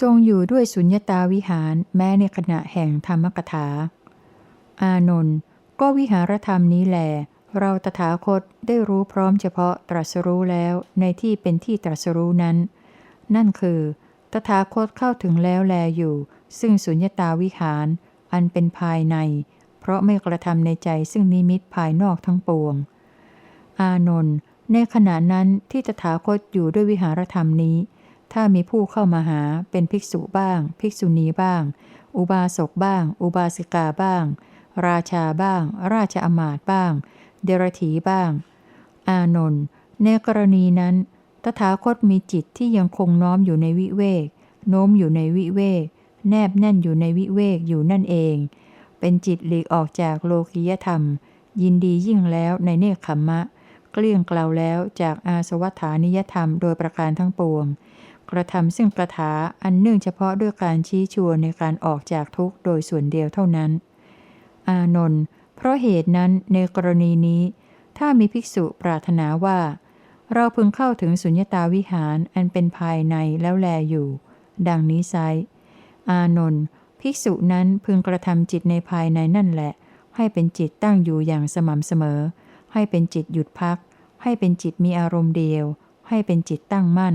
ทรงอยู่ด้วยสุญญตาวิหารแม้ในขณะแห่งธรรมกถา อานนท์ก็วิหารธรรมนี้แหลเราตถาคตได้รู้พร้อมเฉพาะตรัสรู้แล้วในที่เป็นที่ตรัสรู้นั้น นั่นคือ ตถาคตเข้าถึงแล้วแลอยู่ ซึ่งสุญญตาวิหาร อันเป็นภายใน เพราะไม่กระทำในใจซึ่งนิมิตภายนอกทั้งปวง อานนท์ในขณะนั้นที่ตถาคตอยู่ด้วยวิหารธรรมนี้ ถ้ามีผู้เข้ามาหาเป็นภิกษุบ้าง ภิกษุณีบ้าง อุบาสกบ้าง อุบาสิกาบ้าง ราชาบ้าง ราชอมาตบ้าง เดรถีบ้าง อานนท์ในกรณีนั้น ตถาคตมีจิตที่ยังคงน้อมอยู่ในวิเวก โน้มอยู่ในวิเวก แนบแน่นอยู่ในวิเวกอยู่นั่นเอง เป็นจิตหลีกออกจากโลกิยธรรม ยินดียิ่งแล้วในเนคขมมะ เกลี้ยงเกลาแล้วจากอาสวัฏฐานิยธรรมโดยประการทั้งปวง กระทำซึ่งกระถาอันเนื่องเฉพาะด้วยการชี้ชวนในการออกจากทุกข์โดยส่วนเดียวเท่านั้น อานนท์เพราะเหตุนั้นในกรณีนี้ ถ้ามีภิกษุปรารถนาว่า เราพึงเข้าถึงสุญญตาวิหารอันเป็นภายในแล้วแลอยู่ ดังนี้ไซอานนท์ภิกษุนั้นพึงกระทำจิตในภายในนั่นแหละ ให้เป็นจิตตั้งอยู่อย่างสม่ำเสมอ ให้เป็นจิตหยุดพัก ให้เป็นจิตมีอารมณ์เดียว ให้เป็นจิตตั้งมั่น